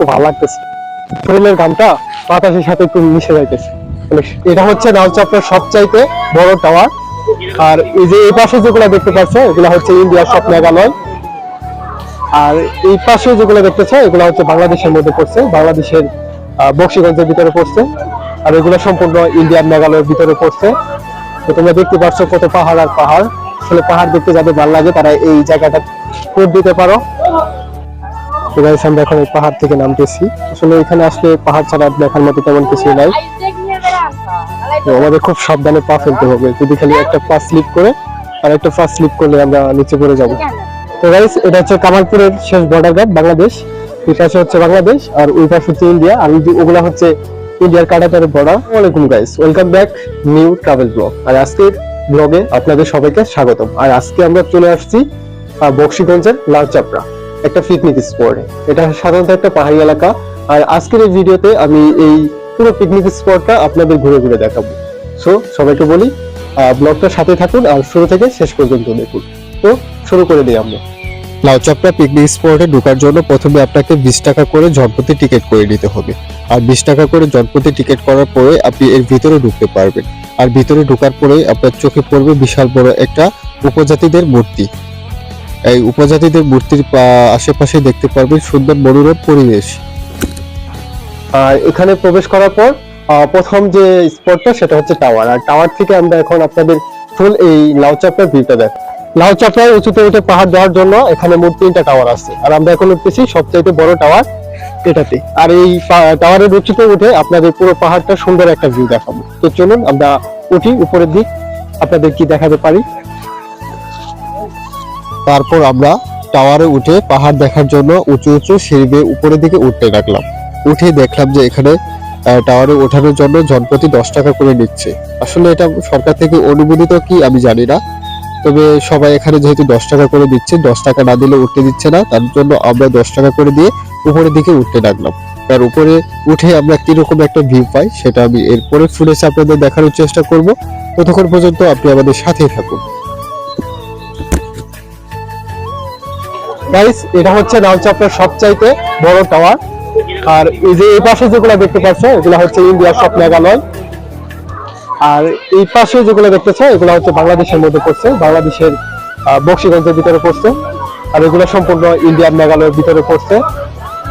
খুব ভালো লাগতেছে। বাতাসের সাথে একটু মিশে যাইতেছে। মানে এটা হচ্ছে সবচাইতে বড় টাওয়ার আর এই যে এই পাশে যেগুলো দেখতে এগুলো হচ্ছে ইন্ডিয়ার সব মেঘালয়। আর এই পাশে যেগুলো এগুলো হচ্ছে বাংলাদেশের মধ্যে পড়ছে, বাংলাদেশের বক্সিগঞ্জের ভিতরে পড়ছে। আর এগুলো সম্পূর্ণ ইন্ডিয়ান মেঘালয়ের ভিতরে পড়ছে। তো তোমরা দেখতে পাচ্ছ কত পাহাড় আর পাহাড়। আসলে পাহাড় দেখতে যাদের ভালো লাগে, তারা এই জায়গাটা ট্যুর দিতে পারো। তো guys, আমরা এখন এই পাহাড় থেকে নামতেছি। আসলে এখানে আসলে পাহাড় ছাড়া দেখার মতো তেমন কিছু নাই। তো আমাদের খুব সাবধানে পা ফেলতে হবে। যদি খালি একটা পা স্লিপ করে আর একটা পা স্লিপ করলে আমরা নিচে পড়ে যাব। তো গাইস এটা হচ্ছে কামালপুরের শেষ বর্ডার গার্ড বাংলাদেশ। এই পাশে হচ্ছে বাংলাদেশ আর ওই পাশে হচ্ছে ইন্ডিয়া। আর ওগুলা হচ্ছে ইন্ডিয়ার কাটাতারের বর্ডার ওয়ালাইকুম guys welcome back new travel vlog আর আজকের ব্লগে আপনাদের সবাইকে স্বাগতম। আর আজকে আমরা চলে আসছি বক্সিগঞ্জের লাল চাপড়া একটা পিকনিক স্পটে এটা সাধারণত একটা পাহাড়ি এলাকা। আর আজকের এই ভিডিওতে আমি এই পুরো পিকনিক স্পটটা আপনাদের ঘুরে ঘুরে দেখাবো। সো সবাইকে বলি ব্লগটার সাথে থাকুন আর শুরু থেকে শেষ পর্যন্ত দেখুন। তো, শুরু করে দিই আমরা। লাউচাপড়া পিকনিক স্পটে ঢোকার জন্য প্রথমে আপনাকে বিশ টাকা করে জনপ্রতি টিকিট করে নিতে হবে। আর বিশ টাকা করে জনপ্রতি টিকিট করার পরে আপনি এর ভিতরে ঢুকতে পারবেন। আর ভিতরে ঢোকার পরে আপনার চোখে পড়বে বিশাল বড় একটা উপজাতিদের মূর্তি। এই উপজাতিদের মূর্তির আশেপাশে দেখতে পারবেন সুন্দর মনোরম পরিবেশ। আর এখানে প্রবেশ করার পর প্রথম যে স্পটটা সেটা হচ্ছে টাওয়ার। আর টাওয়ার থেকে আমরা এখন আপনাদের ফুল এই লাউচাপড়ার ভিউটা দেখ লাউচাপড়ায় উঁচুতে উঠে পাহাড় দেওয়ার জন্য এখানে মোট তিনটা টাওয়ার আছে। আর আমরা এখন উঠতেছি সবচাইতে বড় টাওয়ার এটাতে। আর এই টাওয়ারের উঁচুতে উঠে আপনাদের পুরো পাহাড়টা সুন্দর একটা ভিউ দেখাবো। তো চলুন আমরা উঠি, উপরের দিক। আপনাদের কি দেখাতে পারি? তারপর আমরা টাওয়ারে উঠে পাহাড় দেখার জন্য উঁচু উঁচু সিঁড়ি বেয়ে উপরের দিকে উঠতে লাগলাম। উঠে দেখলাম যে এখানে টাওয়ারে ওঠানোর জন্য জনপ্রতি দশ টাকা করে নিচ্ছে। আসলে এটা সরকার থেকে অনুমোদিত কি আমি জানি না। তবে সবাই এখানে যেহেতু দশ টাকা করে দিচ্ছে, দশ টাকা না দিলে উঠতে দিচ্ছে না। তার জন্য আমরা দশ টাকা করে দিয়ে উপরের দিকে উঠতে লাগলাম। তার উপরে উঠে আমরা কীরকম একটা ভিউ পাই, সেটা আমি এরপরে ফুটেজ আপনাদের দেখানোর চেষ্টা করব। ততক্ষণ পর্যন্ত আপনি আমাদের সাথেই থাকুন। গাইস এটা হচ্ছে নালচাপড়ার সবচাইতে বড় টাওয়ার আর এই যে এই পাশে যেগুলো দেখতে পাচ্ছ, এগুলো হচ্ছে ইন্ডিয়ার সব মেঘালয় আর এই পাশে যেগুলো দেখতেছো এগুলো হচ্ছে বাংলাদেশের মধ্যে পড়ছে, বাংলাদেশের বক্সিগঞ্জের ভিতরে পড়ছে। আর এগুলো সম্পূর্ণ ইন্ডিয়ান মেঘালয়ের ভিতরে পড়ছে।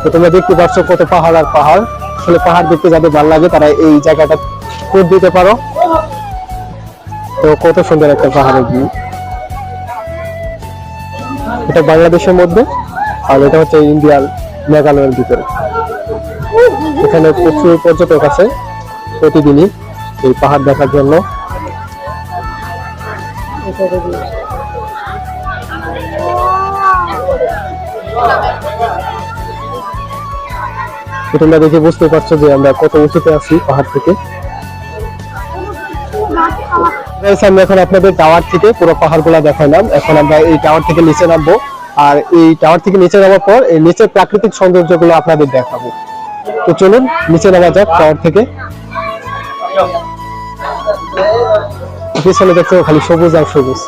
তো তোমরা দেখতে পাচ্ছ কত পাহাড় আর পাহাড়। আসলে পাহাড় দেখতে যাদের ভালো লাগে, তারা এই জায়গাটা ট্যুর দিতে পারো। তো কত সুন্দর একটা পাহাড়ের ভিউ এটা বাংলাদেশের মধ্যে, আর এটা হচ্ছে ইন্ডিয়ার মেঘালয়ের ভিতরে। এখানে প্রচুর পর্যটক আছে প্রতিদিনই এই পাহাড় দেখার জন্য। তোমরা দেখে বুঝতে পারছ যে আমরা কত উঁচুতে আছি পাহাড় থেকে। আমি এখন আপনাদের টাওয়ার থেকে পুরো পাহাড়গুলা দেখালাম এখন আমরা এই টাওয়ার থেকে নিচে নামবো। আর এই টাওয়ার থেকে নিচে নামার পর এই নিচের প্রাকৃতিক সৌন্দর্যগুলো আপনাদের দেখাবো। তো চলুন, নিচে নামা যাক টাওয়ার থেকে। পিছনে দেখতে খালি সবুজ আর সবুজ।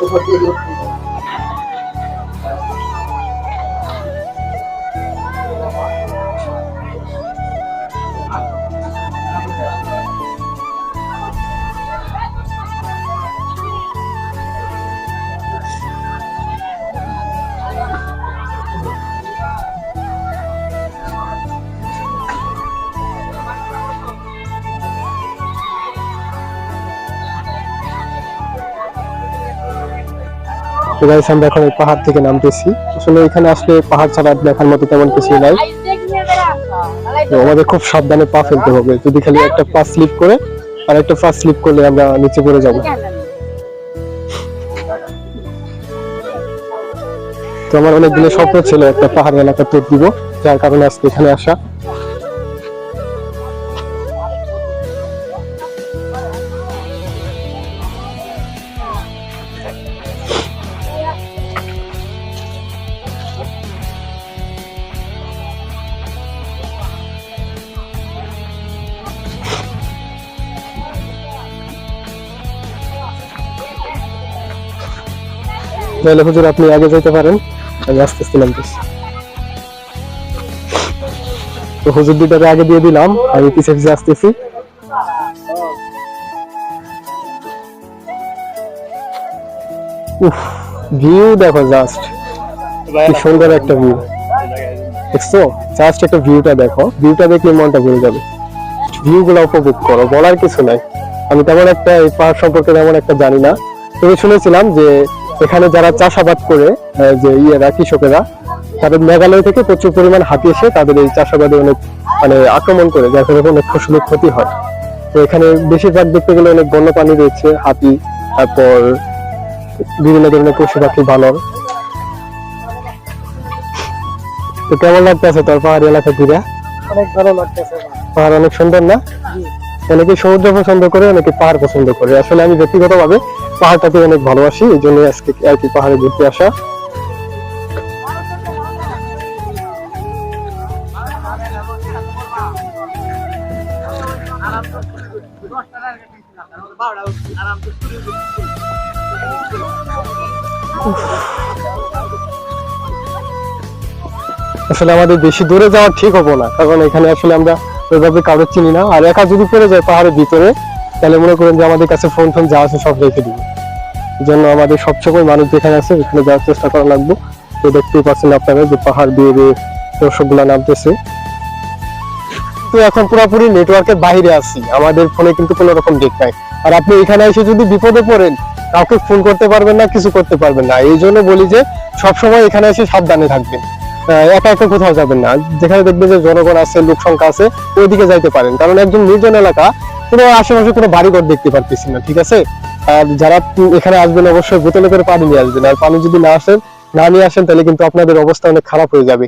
তো গাইস আমরা এখন এই পাহাড় থেকে নামতেছি। আসলে এখানে আসলে পাহাড় ছাড়া দেখার মতো তেমন কিছু নাই। তো আমাদের খুব সাবধানে পা ফেলতে হবে। যদি খালি একটা পা স্লিপ করে, আর একটা পা স্লিপ করলে আমরা নিচে পড়ে যাব। তো আমার অনেক দিনের স্বপ্ন ছিল একটা পাহাড় এলাকা ট্যুর দিব, যার কারণে আজকে এখানে আসা। তাহলে হুজুর আপনি আগে যেতে পারেন, আমি আস্তে আস্তে নামতেছি। তো হুজুর দুটাকে আগে দিয়ে দিলাম, আমি পিছে পিছে আসতেছি। উফ ভিউ দেখো জাস্ট কি সুন্দর একটা ভিউ দেখছ? জাস্ট একটা ভিউটা দেখো ভিউটা দেখলে মনটা ভরে যাবে। ভিউ গুলো উপভোগ করো, বলার কিছু নাই। আমি তেমন একটা এই পাহাড় সম্পর্কে তেমন একটা জানি না। তবে শুনেছিলাম যে এখানে যারা চাষাবাদ করে যে ইয়েরা কৃষকেরা তাদের মেঘালয় থেকে প্রচুর পরিমাণ হাতি এসে তাদের এই চাষাবাদে অনেক মানে আক্রমণ করে যার ফলে অনেক ফসলের ক্ষতি হয়। তো এখানে বেশিরভাগ দেখতে গেলে অনেক বন্যপ্রাণী রয়েছে হাতি তারপর বিভিন্ন ধরনের পশু পাখি বানর। তো কেমন লাগতেছে তোর পাহাড়ি এলাকা ঘুরে? অনেক ভালো লাগতেছে। পাহাড় অনেক সুন্দর না? অনেকে সমুদ্র পছন্দ করে অনেকে পাহাড় পছন্দ করে। আসলে আমি ব্যক্তিগতভাবে পাহাড়টাকে অনেক ভালোবাসি, এই জন্য আজকে আর কি পাহাড়ে ঘুরতে আসা। আসলে আমাদের বেশি দূরে যাওয়া ঠিক হব না, কারণ এখানে আসলে আমরা ওইভাবে কারোর চিনি না। আর একা যদি পড়ে যায় পাহাড়ের ভিতরে, তাহলে মনে করেন যে আমাদের কাছে ফোন ফোন যা আছে সব রেখে দিবে। জন্য আমাদের সবসময় মানুষ যেখানে আছে, ওখানে যাওয়ার চেষ্টা করা লাগবে। তো দেখতেই পাচ্ছেন আপনারা যে পাহাড় দিয়ে দিয়ে দর্শকগুলা নামতেছে। তো এখন পুরোপুরি নেটওয়ার্কের বাইরে আছি। আমাদের ফোনে কিন্তু কোনো রকম ডেট নাই। আর আপনি এখানে এসে যদি বিপদে পড়েন, কাউকে ফোন করতে পারবেন না, কিছু করতে পারবেন না। এই জন্য বলি যে সবসময় এখানে এসে সাবধানে থাকবেন। একা একা কোথাও যাবেন না। যেখানে দেখবেন যে জনগণ আছে, লোক সংখ্যা আছে, ওইদিকে যাইতে পারেন। কারণ একদম নির্জন এলাকা, কোনো আশেপাশে কোনো বাড়িঘর দেখতে পারতেছি না, ঠিক আছে? আর যারা এখানে আসবেন অবশ্যই বোতলে করে পানি নিয়ে আসবেন। আর পানি যদি না আসেন, না নিয়ে আসেন, তাহলে কিন্তু আপনাদের অবস্থা অনেক খারাপ হয়ে যাবে।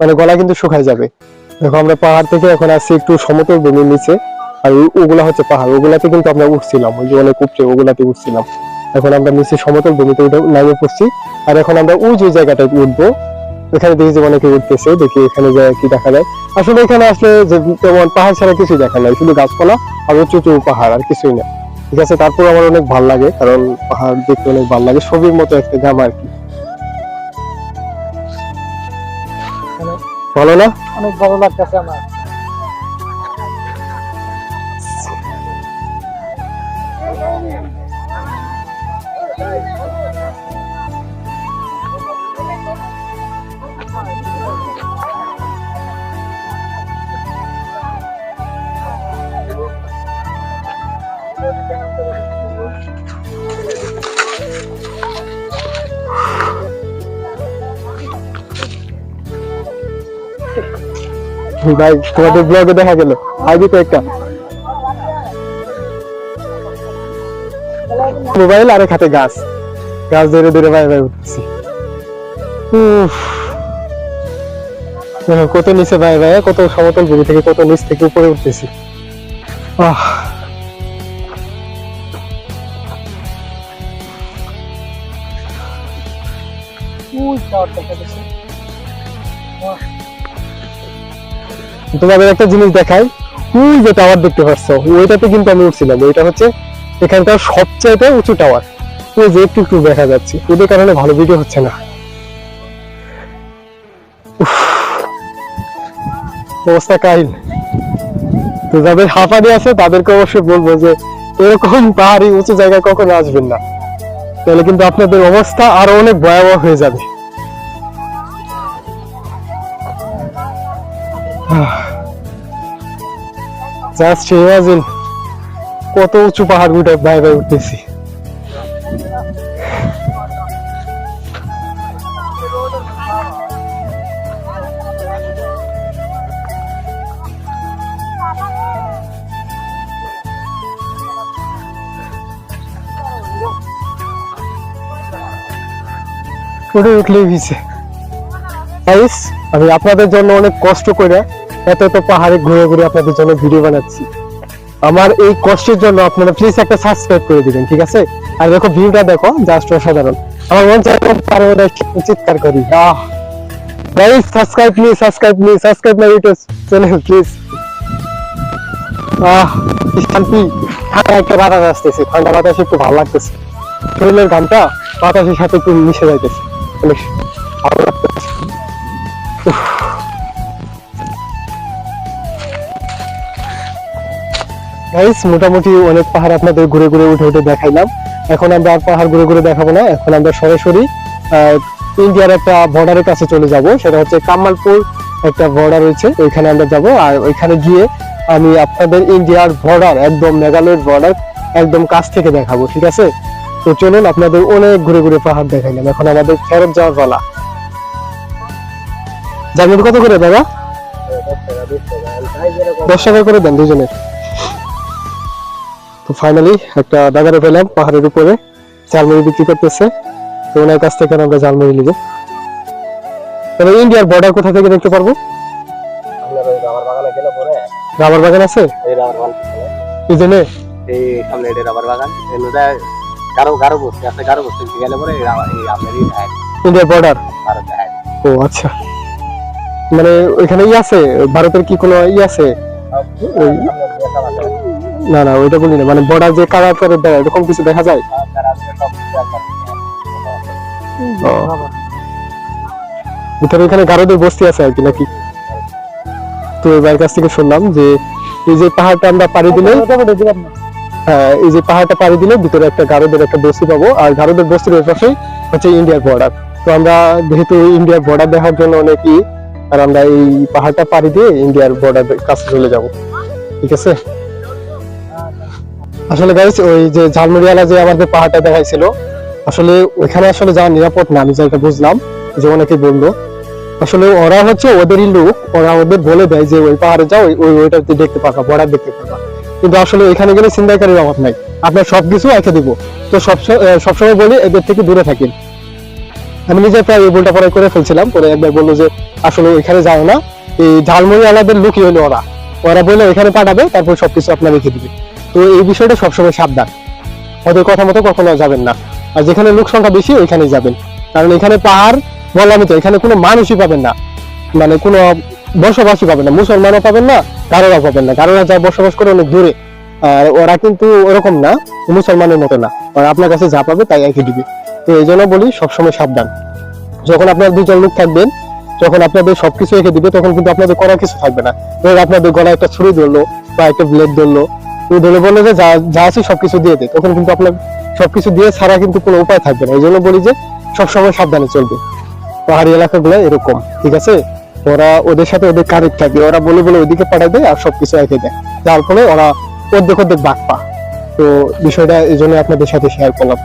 মানে গলা কিন্তু শুকায় যাবে। দেখো, আমরা পাহাড় থেকে এখন আসছি একটু সমতল ভূমির নিচে। আর ওগুলা হচ্ছে পাহাড়। ওগুলাতে কিন্তু আমরা উঠছিলাম। ওই যে অনেক উপরে ওগুলাতে উঠছিলাম। এখন আমরা নিচে সমতল ভূমিতে উঠে নামে পড়ছি। আর এখন আমরা ওই যে জায়গাটায় উঠবো এখানে দেখি যে অনেকে উঠতেছে দেখি এখানে যায় কি দেখা যায়। আসলে এখানে আসলে যে তেমন পাহাড় ছাড়া কিছুই দেখা নাই শুধু গাছপালা আর উঁচু উঁচু পাহাড় আর কিছুই না। ঠিক আছে তারপর আমার অনেক ভালো লাগে কারণ পাহাড় দেখতে অনেক ভালো লাগে ছবির মতো একটা জামা আর কি। ভালো না। অনেক ভালো লাগতেছে আমার। ভাই, তোমাদের ব্লগে দেখা গেল। আইবি তো একটা। মোবাইল আর হাতে গাছ। গাছ ধরে ধরে ভাই ভাই। দেখো, কত নিচে ভাই ভাই, কত সমতল ভূমি থেকে, কত নিচ থেকে উপরে উঠতেছি। আহ। ওই টাওয়ার দেখা যাচ্ছে তোমাদের একটা জিনিস দেখাই। ওই যে টাওয়ার দেখতে পাচ্ছ ওইটাতে কিন্তু আমি উঠছিলাম। ওইটা হচ্ছে এখানকার সবচাইতে উঁচু টাওয়ার ওই যে একটু একটু দেখা যাচ্ছে। ওদের কারণে ভালো ভিডিও হচ্ছে না। অবস্থা কাহিল। তো যাদের হাঁপানি আছে, তাদেরকে অবশ্যই বলব যে, এরকম পাহাড়ি উঁচু জায়গায় কখনো আসবেন না। তাহলে কিন্তু আপনাদের অবস্থা আরও অনেক ভয়াবহ হয়ে যাবে। জাস্ট ইমাজিন কত উঁচু পাহাড় উঠে ভাই ভাই উঠতেছি। উঠে উঠলেই ভিজে আমি আপনাদের জন্য অনেক কষ্ট করে এত এত পাহাড়ে ঘুরে ঘুরে আপনাদের জন্য ভিডিও বানাচ্ছি। আমার এই কষ্টের জন্য আপনারা প্লিজ একটা সাবস্ক্রাইব করে দিবেন, ঠিক আছে? আর দেখো, ভিউটা দেখো জাস্ট অসাধারণ। আমার মন চাই চিৎকার করি। আহ! Guys subscribe subscribe subscribe my YouTube channel please আহ! শান্তি। ঠান্ডা একটা বাতাস আসতেছে। ঠান্ডা বাতাস একটু ভালো লাগতেছে। শরীরের ঘামটা বাতাসের সাথে একটু মিশে যাইতেছে। অনেক ভালো লাগতেছে। গাইস মোটামুটি অনেক পাহাড় আপনাদের ঘুরে ঘুরে উঠে উঠে দেখাইলাম। এখন আমরা আর পাহাড় ঘুরে ঘুরে দেখাবো না। এখন আমরা সরাসরি ইন্ডিয়ার একটা বর্ডারের কাছে চলে যাব। সেটা হচ্ছে কামালপুর একটা বর্ডার রয়েছে। ওইখানে আমরা যাব। আর ওইখানে গিয়ে আমি আপনাদের ইন্ডিয়ার বর্ডার একদম মেঘালয়ের বর্ডার একদম কাছ থেকে দেখাবো। ঠিক আছে? তো চলুন, আপনাদের অনেক ঘুরে ঘুরে পাহাড় দেখাইলাম। এখন আমাদের ফেরত যাওয়ার পালা। জামিন কত করে, দাদা? দশ টাকা করে দেন দুজনের। তো ফাইনালি একটা দাদারে পেলাম পাহাড়ের উপরে। ঝালমুড়ি বিক্রি করতেছে। তো ওনার কাছ থেকে আমরা ঝালমুড়ি নিব। তবে ইন্ডিয়ার বর্ডার কোথা থেকে দেখতে পারব? রাবার বাগানে আছে? এই রাবার বাগান। এই জন্যে? এই সামনে এটা রাবার বাগান। এই গারো গারো বসতে আছে গারো বসতে গেলে পরে এই হ্যাঁ। ইন্ডিয়ার বর্ডার ভারত হ্যাঁ। ও আচ্ছা। মানে ওইখানে ই আছে? ভারতের কি কোনো ই আছে? ওই না না, ওইটা বলি না। মানে বর্ডার যে কালার করে দেয়, এরকম কিছু দেখা যায়? ভিতরে এখানে বস্তি আছে আর কি, নাকি? তো এবার কাছ থেকে শুনলাম যে, এই যে পাহাড়টা আমরা পাড়ি দিলে হ্যাঁ এই যে পাহাড়টা পাড়ি দিলে ভিতরে একটা গারোদের একটা বস্তি পাবো, আর গারোদের বস্তির ওই পাশেই হচ্ছে ইন্ডিয়ার বর্ডার। তো আমরা যেহেতু ইন্ডিয়ার বর্ডার দেখার জন্য অনেকই আর আমরা এই পাহাড়টা পাড়ি দিয়ে ইন্ডিয়ার বর্ডার কাছে চলে যাব। ঠিক আছে? আসলে গাইস ওই যে ঝালমুড়িয়ালা যে আমাদের পাহাড়টা দেখাইছিল, আসলে ওইখানে আসলে যাওয়া নিরাপদ না, আমি যেটা বুঝলাম, যে অনেকে বলল। আসলে ওরা হচ্ছে ওদেরই লোক, ওরা ওদের বলে দেয় যে ওই পাহাড়ে যাও, ওই- ওই ওইটাতে দেখতে পাবা বর্ডার দেখতে পাবা কিন্তু আসলে এখানে গেলে চিন্তাকারীর অভাব নাই। আপনার সবকিছু একে দিব। তো সব সবসময় বলি, এদের থেকে দূরে থাকেন। আমি নিজে প্রায় এই ভুলটা পরে করে ফেলছিলাম, পরে একবার বলল যে, আসলে ওইখানে যাও না। এই ঝালমুড়ি আলাদের লুকি হলো ওরা। ওরা বললে ওইখানে পাঠাবে, তারপর সবকিছু আপনার রেখে দিবে। তো এই বিষয়টা সবসময় সাবধান। ওদের কথা মতো কখনো যাবেন না। আর যেখানে লোক সংখ্যা বেশি, ওইখানেই যাবেন। কারণ এখানে পাহাড় বললামই তো এখানে কোনো মানুষই পাবেন না। মানে কোনো বসবাসী পাবেন না। মুসলমানও পাবেন না কারোরা পাবেন না। কারোরা যা বসবাস করে অনেক দূরে। আর ওরা কিন্তু ওরকম না, মুসলমানের মতো না। ওরা আপনার কাছে যা পাবে তাই একই দিবে। তো এই জন্য বলি, সবসময় সাবধান। যখন আপনার দুজন লোক থাকবেন, যখন আপনাদের সবকিছু রেখে দিবে, তখন কিন্তু আপনাদের করার কিছু থাকবে না। ধরো আপনাদের গলায় একটা ছুরি ধরলো বা একটা ব্লেড ধরলো। তুমি ধরে বলল যে যা যা আছে সবকিছু দিয়ে দে তখন কিন্তু আপনার সবকিছু দিয়ে ছাড়া কিন্তু কোনো উপায় থাকবে না। এই জন্য বলি যে সবসময় সাবধানে চলবে। পাহাড়ি এলাকাগুলো এরকম, ঠিক আছে? ওরা ওদের সাথে ওদের কারেক্ট থাকে ওরা বলে বলে ওইদিকে পাঠায় দেয় আর সবকিছু একে দেয়। যার ফলে ওরা অর্ধেক অর্ধেক বাঘ পা তো বিষয়টা এই জন্য আপনাদের সাথে শেয়ার করলাম।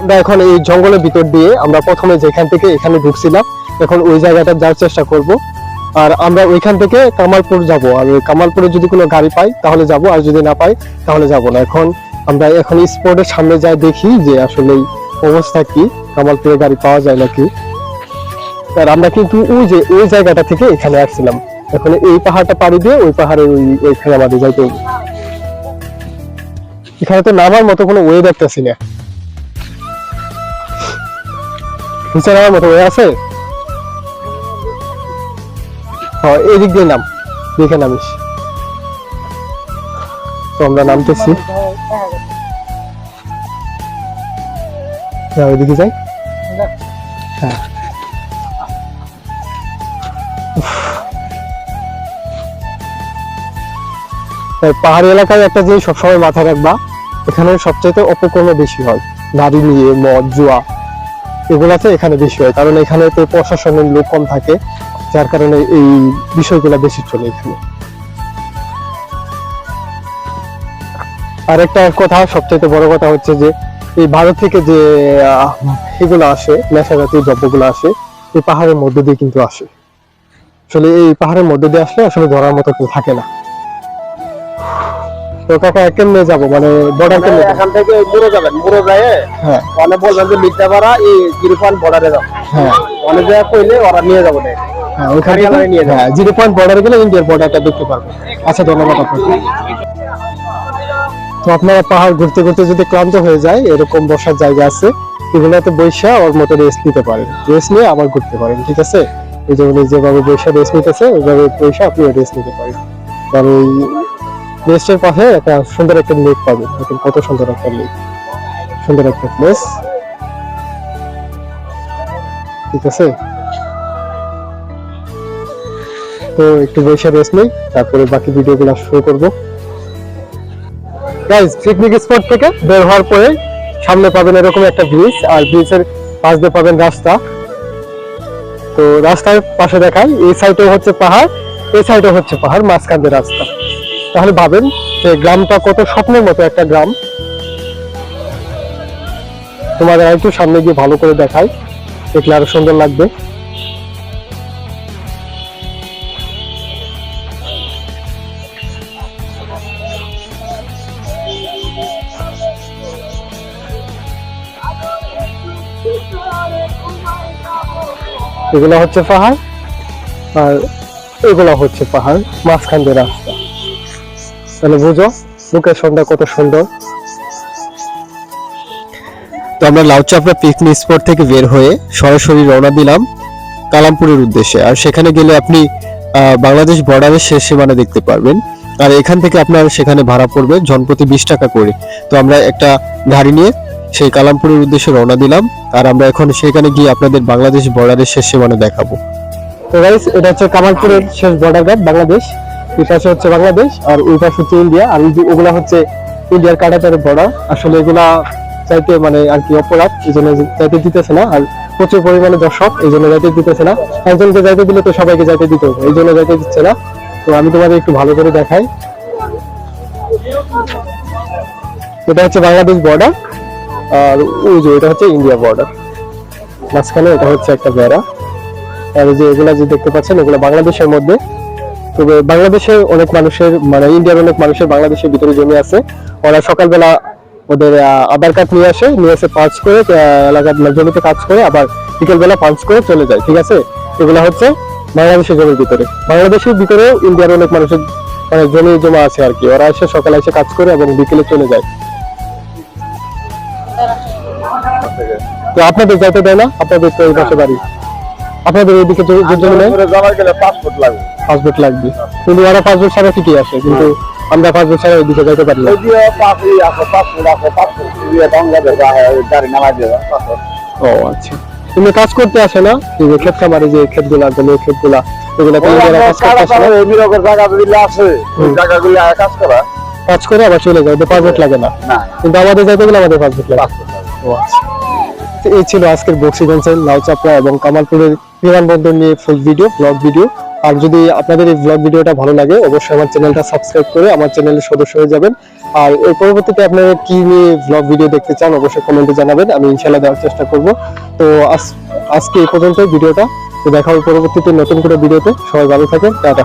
আমরা এখন এই জঙ্গলের ভিতর দিয়ে আমরা প্রথমে যেখান থেকে এখানে ঢুকছিলাম, এখন ওই জায়গাটা যাওয়ার চেষ্টা করব। আর আমরা ওইখান থেকে কামালপুর যাব। আর ওই কামালপুরে যদি কোনো গাড়ি পাই, তাহলে যাব, আর যদি না পাই, তাহলে যাব না। এখন আমরা এখন স্পটের সামনে যাই দেখি যে আসলে অবস্থা কি, কামালপুরে গাড়ি পাওয়া যায় নাকি। আর আমরা কিন্তু ওই যে, ওই জায়গাটা থেকে এখানে আসছিলাম। এখন এই পাহাড়টা পাড়ি দিয়ে ওই পাহাড়ের ওই, ওইখানে আমাদের যাইতে হবে। এখানে তো নামার মতো কোনো ওয়ে দেখতেছি না। মতো ওয়ে আছে? দিক দিয়ে নাম। দেখে নামিস। তো আমরা নামতেছি। যা ওইদিকে যাই। হ্যাঁ। পাহাড়ি এলাকায় একটা জিনিস সবসময় মাথায় রাখবা, এখানে সবচেয়ে অপকর্ম বেশি হয়। নারী নিয়ে, মদ, জুয়া, এগুলাতে এখানে বেশি হয়। কারণ এখানে তো প্রশাসনের লোক কম থাকে। যার কারণে এই বিষয়গুলো বেশি চলে এখানে। আর একটা কথা সবচেয়ে বড় কথা হচ্ছে যে এই ভারত থেকে যে এগুলো আসে নেশা জাতীয় দ্রব্যগুলো আসে এই পাহাড়ের মধ্যে দিয়ে কিন্তু আসে। আসলে এই পাহাড়ের মধ্যে দিয়ে আসলে আসলে ধরার মতো কেউ থাকে না। তো কাকা কেমনে যাব? মানে বর্ডার কেমনে এখান থেকে মুড়ে যাবেন মুড়ে যায় হ্যাঁ। অনেক বলবেন যে মির্জাপাড়া এই পয়েন্ট বর্ডারে যাও। হ্যাঁ। অনেক জায়গা কইলে ওরা নিয়ে যাব হ্যাঁ নিয়ে হ্যাঁ জিরো পয়েন্ট বর্ডারে গেলে ইন্ডিয়ার বর্ডারটা দেখতে পারব। আচ্ছা ধন্যবাদ আপনাকে। তো আপনারা পাহাড় ঘুরতে ঘুরতে যদি ক্লান্ত হয়ে যায় এরকম বসার জায়গা আছে এগুলোতে বৈশা ওর মতো রেস্ট নিতে পারেন। রেস্ট নিয়ে আবার ঘুরতে পারেন ঠিক আছে? এই যে উনি যেভাবে বৈশা রেস্ট নিতেছে ওইভাবে বৈশা আপনি রেস্ট নিতে পারেন। কারণ এই রেস্টের পাশে একটা সুন্দর একটা লেক পাবেন। দেখেন কত সুন্দর একটা লেক সুন্দর একটা প্লেস ঠিক আছে? তো একটু বসে রেস্ট নেই, তারপরে বাকি ভিডিওগুলো শুরু করব। গাইজ পিকনিক স্পট থেকে বের হওয়ার পরে সামনে পাবেন এরকম একটা ব্রিজ আর ব্রিজের পাশ দিয়ে পাবেন রাস্তা। তো রাস্তার পাশে দেখায় এই সাইডে হচ্ছে পাহাড়, এই সাইডে হচ্ছে পাহাড়, মাঝখান দিয়ে রাস্তা। তাহলে ভাবেন যে গ্রামটা কত স্বপ্নের মতো একটা গ্রাম। তোমাদের আর একটু সামনে গিয়ে ভালো করে দেখাই, দেখলে আরও সুন্দর লাগবে। এগুলো হচ্ছে পাহাড়, আর এগুলো হচ্ছে পাহাড়, মাঝখান দিয়ে রাস্তা। তাহলে বুঝো লোকেশনটা কত সুন্দর। তো আমরা লাউচাপড়া পিকনিক স্পট থেকে বের হয়ে সরাসরি রওনা দিলাম কালামপুরের উদ্দেশ্যে। আর সেখানে গেলে আপনি বাংলাদেশ বর্ডারের শেষ সীমানা দেখতে পারবেন। আর এখান থেকে আপনার সেখানে ভাড়া পড়বে জনপ্রতি বিশ টাকা করে। তো আমরা একটা গাড়ি নিয়ে সেই কালামপুরের উদ্দেশ্যে রওনা দিলাম আর আমরা এখন সেখানে গিয়ে আপনাদের বাংলাদেশ বর্ডারের শেষ সীমানা দেখাবো। তো গাইস এটা হচ্ছে কামালপুরের শেষ বর্ডার গার্ড বাংলাদেশ। এই পাশে হচ্ছে বাংলাদেশ আর ওই পাশে হচ্ছে ইন্ডিয়া। আর ওগুলা হচ্ছে ইন্ডিয়ার কাটাতার বর্ডার আসলে এগুলা চাইতে মানে আর কি অপরাধ, এই জন্য যাইতে দিতেছে না। আর প্রচুর পরিমাণে দর্শক, এই জন্য যাইতে দিতেছে না। একজনকে যাইতে দিলে তো সবাইকে যাইতে দিতে হবে, এই জন্য যাইতে দিচ্ছে না। তো আমি তোমাদের একটু ভালো করে দেখাই। এটা হচ্ছে বাংলাদেশ বর্ডার আর ওই যে এটা হচ্ছে ইন্ডিয়া বর্ডার মাঝখানে এটা হচ্ছে একটা বেড়া আর যে এগুলা যে দেখতে পাচ্ছেন, এগুলো বাংলাদেশের মধ্যে। তবে বাংলাদেশের অনেক মানুষের মানে ইন্ডিয়ার অনেক মানুষের বাংলাদেশের ভিতরে জমি আছে। ওরা সকালবেলা ওদের আধার কার্ড নিয়ে আসে, নিয়ে এসে পাঁচ করে এলাকার মানে জমিতে কাজ করে, আবার বিকেলবেলা পাঁচ করে চলে যায়, ঠিক আছে? এগুলো হচ্ছে বাংলাদেশের জমির ভিতরে। বাংলাদেশের ভিতরে ইন্ডিয়ার অনেক মানুষের মানে জমি জমা আছে আর কি। ওরা এসে সকালে এসে কাজ করে এবং বিকেলে চলে যায়। আপনাদের যাইতে দেয় না আপনাদের তো এই পাশে বাড়ি। আপনাদের যে জমি নেই গেলে পাসপোর্ট লাগবে। পাসপোর্ট লাগবে। কিন্তু ওরা পাসপোর্ট ছাড়া ঠিকই আসে কিন্তু আমরা পাসপোর্ট ছাড়া ওইদিকে যাইতে পারি না। ওই আছে আছে ও আচ্ছা। তুমি কাজ করতে আসে না? যে ক্ষেত খামারে যে ক্ষেতগুলা গেলে ক্ষেতগুলা এগুলা তো নিজেরা কাজ করতে আসে না? জায়গা যদি আছে ওই জায়গাগুলি কাজ করা। কাজ করে আবার চলে যায় পাসপোর্ট লাগে না। কিন্তু আমাদের যাইতে গেলে আমাদের পাসপোর্ট লাগে। ও আচ্ছা। এই ছিল আজকের বক্সিগঞ্জের লাউচাপড়া এবং কামালপুরের বিমানবন্দর নিয়ে ফুল ভিডিও ব্লগ ভিডিও আর যদি আপনাদের এই ব্লগ ভিডিওটা ভালো লাগে, অবশ্যই আমার চ্যানেলটা সাবস্ক্রাইব করে আমার চ্যানেলের সদস্য হয়ে যাবেন। আর এর পরবর্তীতে আপনারা কি নিয়ে ব্লগ ভিডিও দেখতে চান, অবশ্যই কমেন্টে জানাবেন। আমি ইনশাল্লাহ দেওয়ার চেষ্টা করব। তো আজ- আজকে এই পর্যন্ত ভিডিওটা দেখা হবে পরবর্তীতে নতুন করে ভিডিওতে সবাই ভালো থাকেন। টাটা।